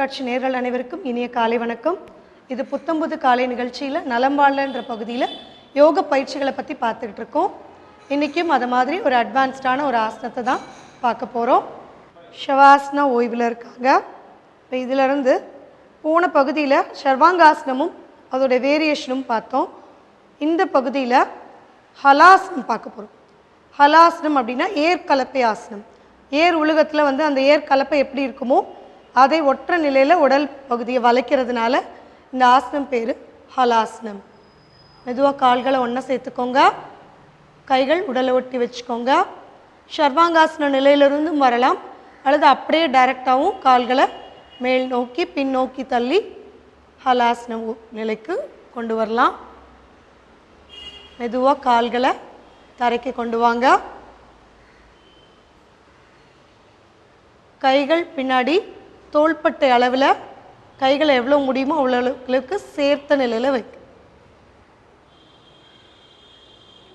தொலைக்காட்சி நேர்கள் அனைவருக்கும் இனிய காலை வணக்கம். இது புத்தம்புது காலை நிகழ்ச்சியில் நலம்பாளன்ற பகுதியில் யோக பயிற்சிகளை பற்றி பார்த்துக்கிட்டு இருக்கோம். இன்றைக்கும் அது மாதிரி ஒரு அட்வான்ஸ்டான ஒரு ஆசனத்தை தான் பார்க்க போகிறோம் ஷவாசனா ஓய்வில் இருக்காங்க. இப்போ இதிலிருந்து போன பகுதியில் சர்வாங்காசனமும் அதோடைய வேரியேஷனும் பார்த்தோம். இந்த பகுதியில் ஹலாசனம் பார்க்க போகிறோம் ஹலாசனம் அப்படின்னா ஏர் கலப்பை ஆசனம். ஏர் உலகத்தில் வந்து அந்த ஏர் கலப்பை எப்படி இருக்குமோ அதை ஒற்ற நிலையில் உடல் பகுதியை வளைக்கிறதுனால இந்த ஆசனம் பேர் ஹலாசனம். மெதுவாக கால்களை ஒன்றா சேர்த்துக்கோங்க. கைகள் உடலை ஒட்டி வச்சுக்கோங்க. சர்வாங்காசன நிலையிலிருந்தும் வரலாம். அல்லது அப்படியே டைரெக்டாகவும் கால்களை மேல் நோக்கி பின் நோக்கி தள்ளி ஹலாசன நிலைக்கு கொண்டு வரலாம். மெதுவாக கால்களை தரைக்கு கொண்டு வாங்க. கைகள் பின்னாடி தோள்பட்டை அளவில் கைகளை எவ்வளோ முடியுமோ அவ்வளோ அளவுக்கு சேர்த்த நிலையில் வைக்க.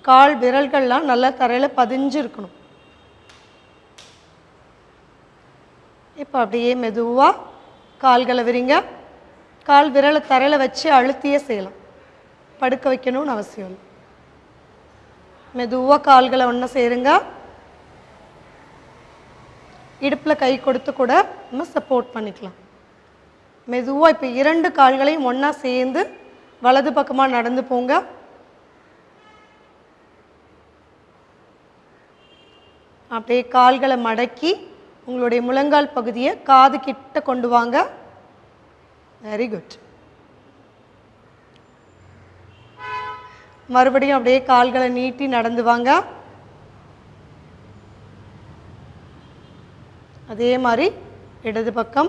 கால் விரல்கள்லாம் நல்லா தரையில் பதிஞ்சிருக்கணும் இப்போ அப்படியே மெதுவாக கால்களை விரிங்க. கால் விரலை தரையில் வச்சு அழுத்தியே செய்யலாம். படுக்க வைக்கணும்னு அவசியம் இல்லை. மெதுவாக கால்களை ஒன்றா சேருங்க. இடுப்பில் கை கொடுத்து கூட நம்ம சப்போர்ட் பண்ணிக்கலாம். மெதுவாக இப்போ இரண்டு கால்களையும் ஒன்றா சேர்ந்து வலது பக்கமாக நடந்து போங்க. அப்படியே கால்களை மடக்கி உங்களுடைய முழங்கால் பகுதியை காது கிட்ட கொண்டு வாங்க. வெரி குட் மறுபடியும் அப்படியே கால்களை நீட்டி நடந்து வாங்க. அதே மாதிரி இடது பக்கம்.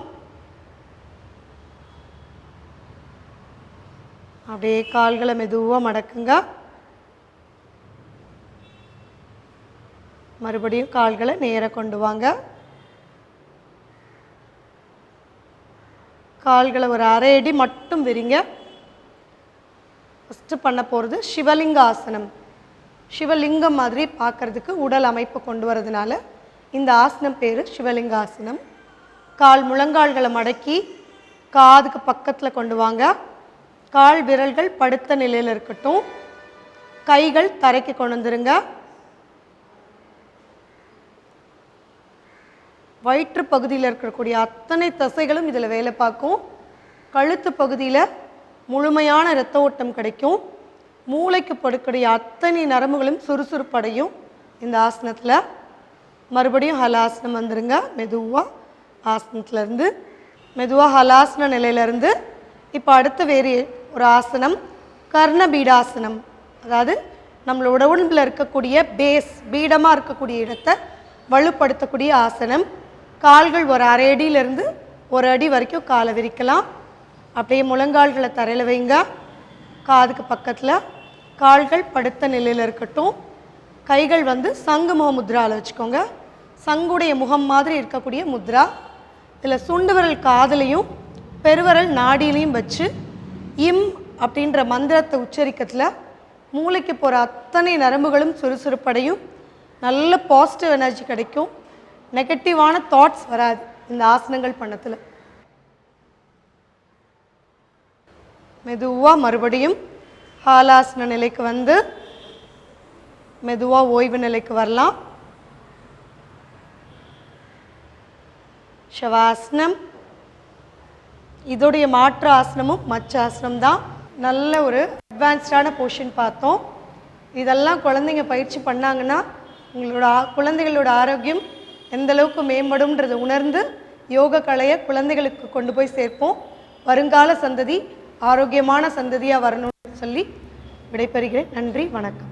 அப்படியே கால்களை மெதுவாக மடக்குங்க. மறுபடியும் கால்களை நேராக கொண்டு வாங்க. கால்களை ஒரு அரை அடி மட்டும் விரிங்க. ஃபஸ்ட்டு பண்ண போகிறது சிவலிங்க ஆசனம் சிவலிங்கம் மாதிரி பார்க்கறதுக்கு உடல் அமைப்பு கொண்டு வரதுனால இந்த ஆசனம் பேர் சிவலிங்க ஆசனம் கால் முழங்கால்களை மடக்கி காதுக்கு பக்கத்தில் கொண்டு வாங்க. கால் விரல்கள் படுத்த நிலையில் இருக்கட்டும். கைகள் தரைக்கு கொண்டு வந்துருங்க. வயிற்று பகுதியில் இருக்கக்கூடிய அத்தனை தசைகளும் இதில் வேலை பார்க்கும். கழுத்து பகுதியில் முழுமையான இரத்த ஓட்டம் கிடைக்கும். மூளைக்கு படுக்கூடிய அத்தனை நரம்புகளும் சுறுசுறுப்படையும் இந்த ஆசனத்தில். மறுபடியும் ஹலாசனம் வந்துருங்க. மெதுவாக ஆசனத்துலேருந்து மெதுவாக ஹலாசன நிலையிலேருந்து. இப்போ அடுத்த வேறு ஒரு ஆசனம் கர்ணபீடாசனம். அதாவது நம்மளோட உடம்பில் இருக்கக்கூடிய பேஸ் பீடமாக இருக்கக்கூடிய இடத்தை வலுப்படுத்தக்கூடிய ஆசனம். கால்கள் ஒரு அரை அடியிலேருந்து ஒரு அடி வரைக்கும் காலை விரிக்கலாம். அப்படியே முழங்கால்களை தரையில் வைங்க. காதுக்கு பக்கத்தில் கால்கள் படுத்த நிலையில் இருக்கட்டும். கைகள் வந்து சங்கு முக முத்ராவில் வச்சுக்கோங்க. சங்குடைய முகம் மாதிரி இருக்கக்கூடிய முத்ரா. இதில் சுண்டு விரல் பெருவரல் நாடியிலையும் வச்சு இம் அப்படின்ற மந்திரத்தை உச்சரிக்கத்தில் மூளைக்கு போகிற அத்தனை நரம்புகளும் சுறுசுறுப்படையும். நல்ல பாசிட்டிவ் எனர்ஜி கிடைக்கும். நெகட்டிவான தாட்ஸ் வராது இந்த ஆசனங்கள் பண்ணத்தில். மெதுவாக மறுபடியும் ஹாலாசன நிலைக்கு வந்து மெதுவாக ஓய்வு நிலைக்கு வரலாம். ஷவாசனம். இதோடைய மாற்று ஆசனமும் மச்ச ஆசனம் தான் நல்ல ஒரு அட்வான்ஸ்டான போர்ஷன் பார்த்தோம். இதெல்லாம் குழந்தைங்க பயிற்சி பண்ணாங்கன்னா உங்களோட குழந்தைகளோட ஆரோக்கியம் எந்த அளவுக்கு மேம்படும்ன்றதை உணர்ந்து யோக கலையை குழந்தைகளுக்கு கொண்டு போய் சேர்ப்போம். வருங்கால சந்ததி ஆரோக்கியமான சந்ததியாக வரணும்னு சொல்லி விடைபெறுகிறேன். நன்றி வணக்கம்.